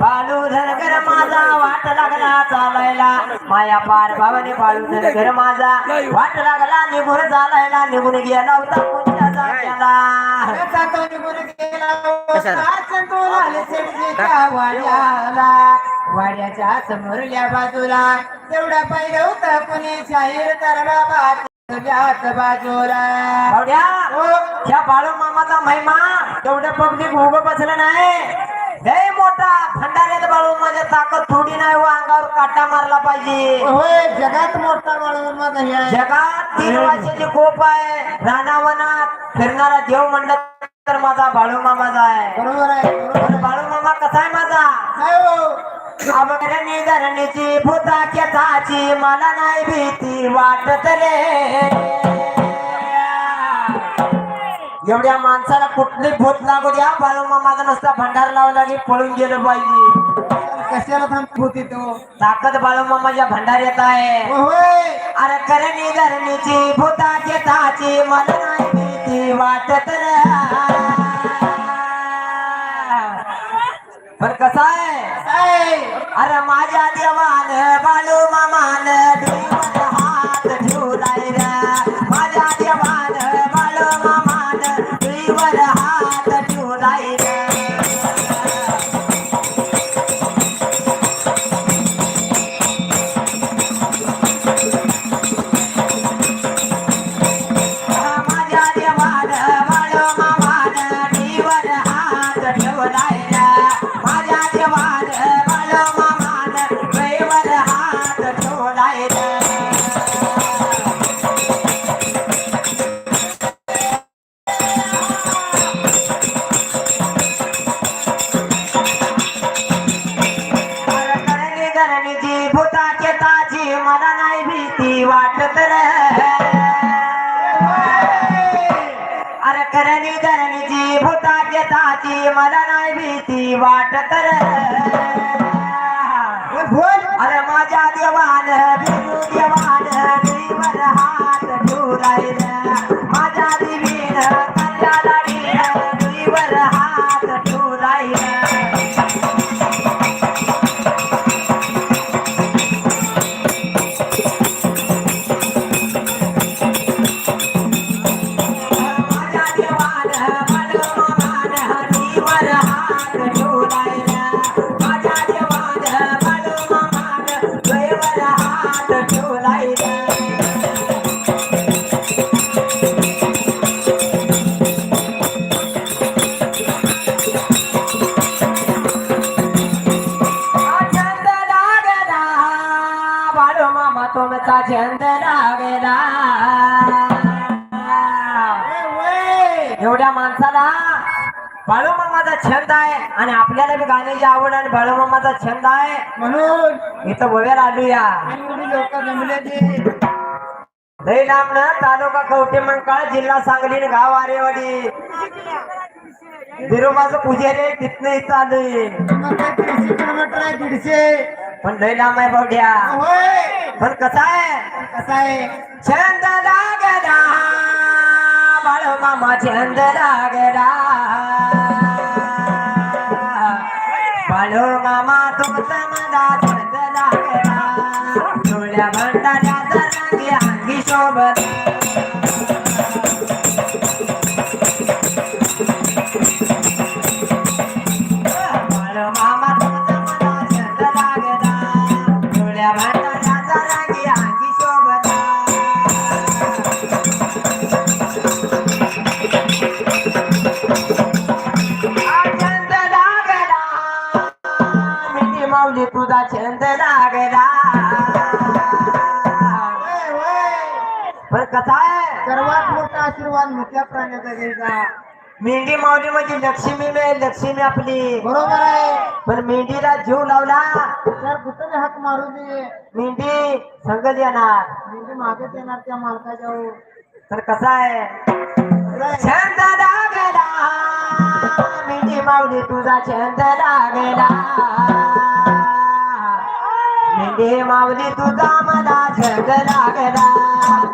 बालू धनगर माझा वाट लागला चालायला. माया पार भावाने माझा वाट लागला निघून चालायला. निघून गेला होता निघून गेला वाड्याला. वाड्याच्या समोरल्या बाजूला. तेवढा पाहिलं होतं कोणी शाहीर तरला बाजूला. भावड्या हो. या बाळू मामाचा महिमा तेवढं पब्लिक उभं बसलं नाही. लय मोठा भंडाऱ्यात बाळू माझ्या ताकद थोडी नाही व अंगावर काटा मारला पाहिजे. होय जगात मोठा माणूस माझा हे. जगात तीन वर्षाची कोप आहे. रानावनात फिरणारा देव म्हणलं तर माझा बाळू मामाचा आहे. बरोबर आहे. बरोबर पण आहे. बाळू मामा कसा आहे माझा? अवघडणी धरणीची भूताची मला नाही भीती वाटत रे. एवढ्या माणसाला कुठली भूत लागू द्या. बाळू मामाचा नुसता भंडार लावला की पळून गेलं पाहिजे कशाला थांबतो तो ताकद बाळू मामाच्या भंडाऱ्यात आहे. होय. अरे करणी धरणीची भूताची ताची मला नाही भीती वाटत रे. अरे माझ्या देवान बालू मामान भीती वाटत रे अरे करणी धरणीची भूताची ताची मला नाही भीती वाटत रे. बोल. अरे माझ्या देवान देवान देवर हात ठेवलाय रे तुमचा छंद लागला एवढ्या माणसाला बाळू मामाचा छंद आहे आणि आपल्याला बी गाण्याची आवड आणि बाळू मामाचा छंद आहे. म्हणून. इथं गोव्याला आलूया लोक जमले ते. तालुका कवटे मंकाळ जिल्हा सांगली गाव आरेवाडी. बिरोबाचं पुजारी तिथनं इथं आलोय. दीडशे किलोमीटर आहे दीडशे पण लय लांब आहे भावड्या पण कसा आहे? कसा आहे छंद लागला बाळ मामा छंद लागला बाळ मामा तो मला छंद लागला डोळ्या भंडाऱ्याचा रंगी अंगी शोभला आशीर्वाद मोठ्या प्राण्याचा घ्यायचा मेंढी माऊली म्हणजे लक्ष्मी मे लक्ष्मी आपली. बरोबर आहे. पण मेंढीला जीव लावला. तर कुठं हाक मारू दे मेंढी संगत येणार. म्हणजे मागत येणार त्या मालकाच्या हो. तर कसा आहे. छंद लागला. मेंढी माऊली तुझा छंद लागला. मेंढी माऊली तुझा मला छंद लागला.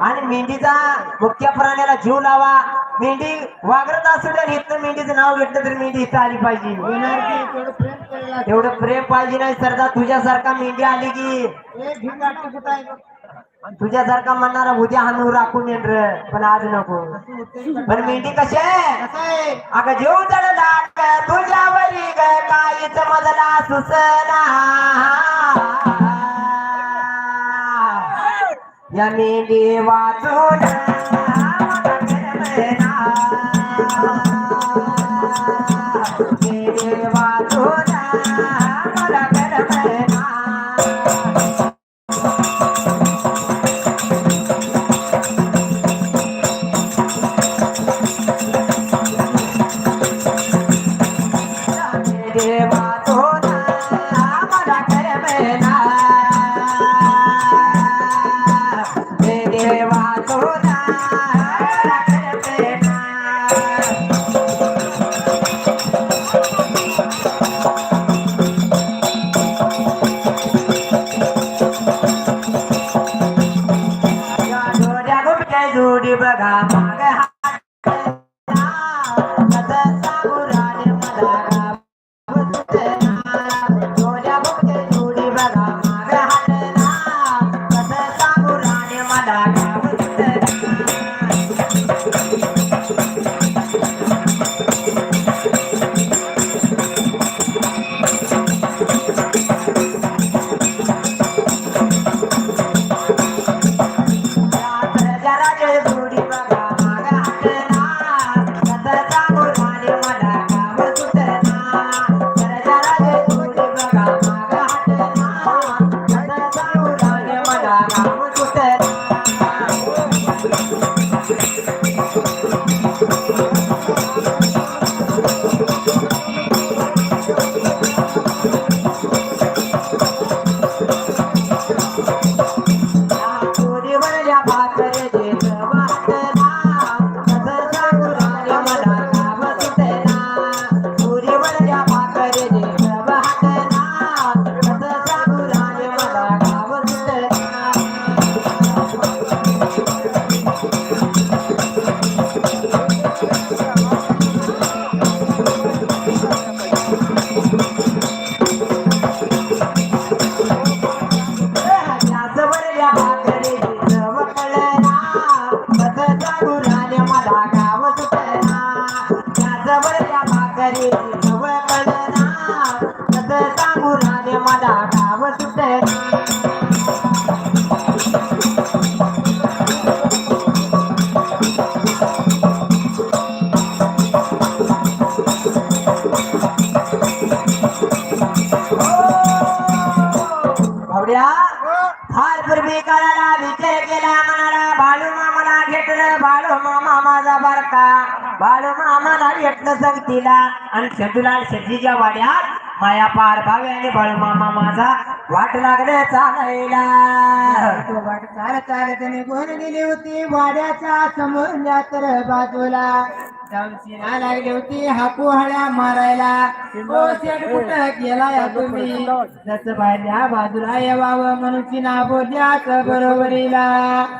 आणि मेंढीचा मुख्य प्राण्याला जीव लावा. मेंढी वागरत असू तर इथं मेंढीचं नाव घेतलं तर मेंढी इथं आली पाहिजे. येणार एवढं प्रेम पाहिजे नाही सरदा तुझ्यासारखा मेंढी आली की. तुझ्यासारखा म्हणणारा उद्या हाणून राखून येण रे पण आज नको. पण मेंढी कशी आहे? अगं जीव ग तुझ्यावरी काहीच मजला सुसना या मेंढी वाचून देवा घेतलं संगतीला आणि शतुलाल शेतीच्या वाड्यात माया पार भावे आणि बाळू मामा माझा वाट लागले चालायला. तो वाट चालत चालत निघून गेली होती वाड्याच्या समोर तर बाजूला. लागली होती हाकू हळ्या मारायला. ओ कुठं गेला या तुम्ही? जस बाहेरच्या बाजूला येवावं म्हणून चिना बरोबरीला.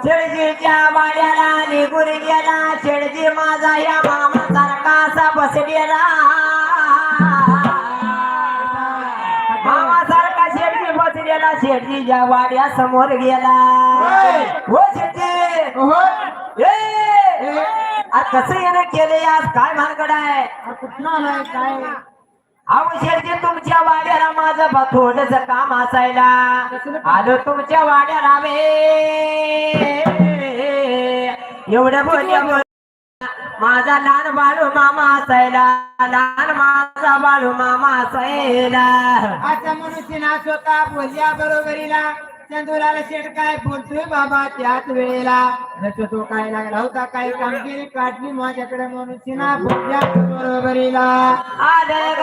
शेळजीच्या वाड्याला निघून गेला. शेळजी माझा या मामा सारखा असा बसलेला. मामा सारखा शेळजी बसलेला. शेळजीच्या वाड्या समोर गेला. हो! आज कसं येणं केले आज? काय भानगड आहे? काय? शेळजी तुमच्या वाड्याला माझं थोडस काम असायला. आलो तुमच्या वाड्याला वे. एवढं बोल माझा लहान बाळू मामा असायला लहान माझा बाळू मामा असायला आता मनुष्य ना स्वतः बोलल्या बरोबरीला. चंदुराला शेठ काय बोलतोय बाबा त्याच वेळेला. जसं तो काय लागला होता काही कामगिरी काढली माझ्याकडे मनुष्य ना बोलल्या बरोबरीला. आलं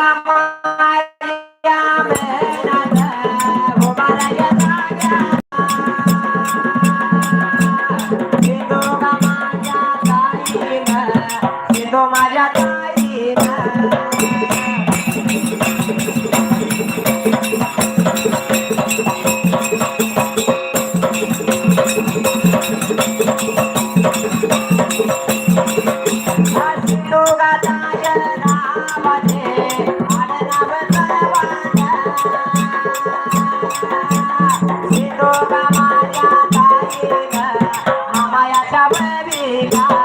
Bye.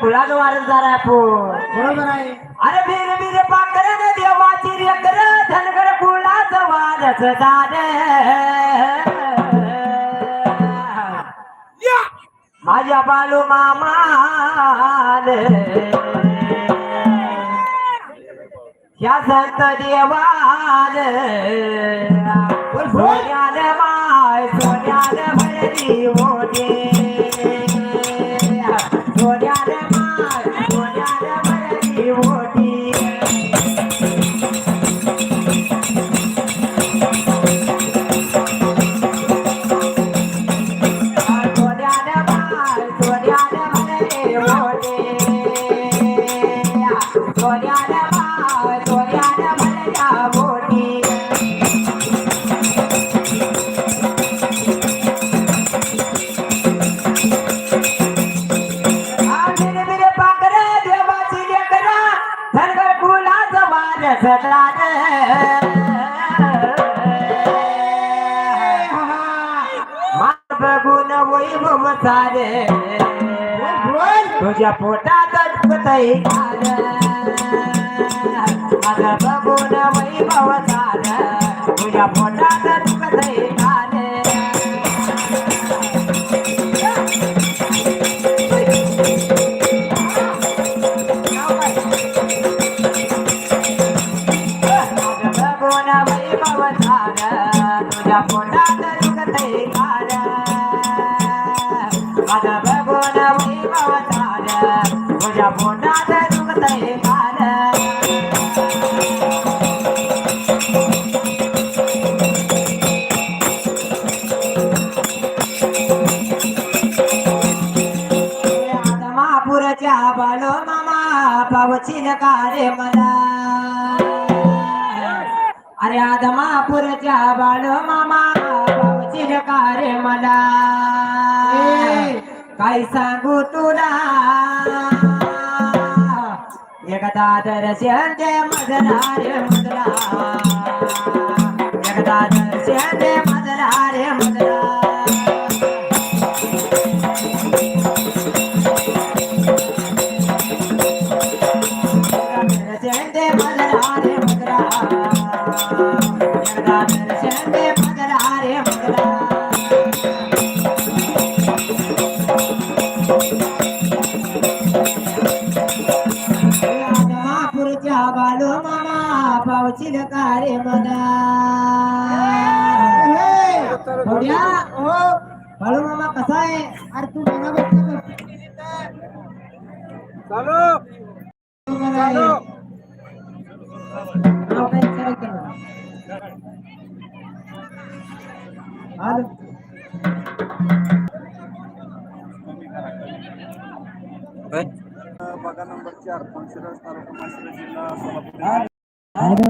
कुलाग वारसदार आहे बरोबर आहे. अरे बीर बीर पाकर देवाची रेकर धनगर कुलाच वारस माझ्या बालू मामाले. या संत देवाले. सोन्याने माय सोन्याने भरली मोठी माझ्या पोटात दुखत आहे लावशील का रे मला. अरे आदमापूरच्या बाळ मामा लावशील का रे मला. काय सांगू तुला. एकदा दर्शनते मजला रे मजला एकदा दर्शनते मजला रे मजला बघा नंबर चार पंचरस तालुका माशिरा जिल्हा सोलापूर. आणि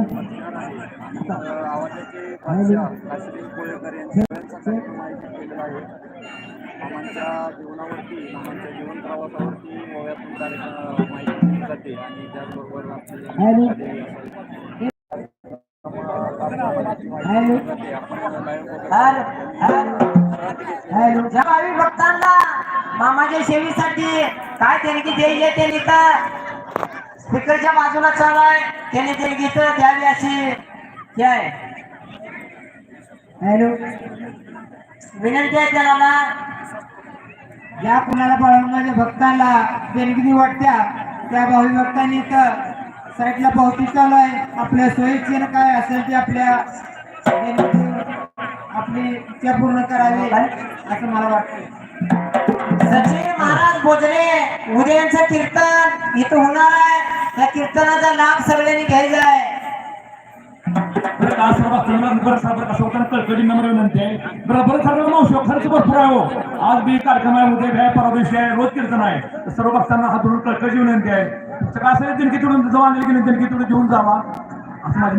आवाजाचे काश्मीर कोळेकर केलेला आहे. मामांच्या जीवनावरती मामांच्या जीवन प्रवासावरती ओव्यातून कार्यक्रम माहिती दिली जाते आणि त्याचबरोबर आपले भक्तांना. मामाच्या सेवेसाठी काय देणगी द्यायची त्यांनी तर स्पीकरच्या बाजूला चालू आहे. त्यांनी देणगी तर द्यावी अशी. हॅलो. विनंती आहे ज्या कुणाला बाळूमाच्या भक्तांना देणगी वाटत्या त्या भावी भक्तांनी इथं साईडला पावती चालू आहे. आपल्या सोयीचे काय असेल ते आपल्या आपली इच्छा पूर्ण करावी असं मला वाटतं सचिन महाराज भोजने उद्या यांचं कीर्तन इथं होणार आहे. त्या कीर्तनाचा लाभ सगळ्यांनी घ्यायचा आहे. विनंती आहे बरं सर्व मावशी खर्च भरपूर आहे आज बी कार्यक्रम आहे उद्या आहे परवा दिवशी आहे रोज कीर्तन आहे सर्व भक्तांना हात धरून कळकळी विनंती आहे सकाळ असं देणगी तुडून जवळ आणली की नाही तुडून घेऊन जावा असं माझी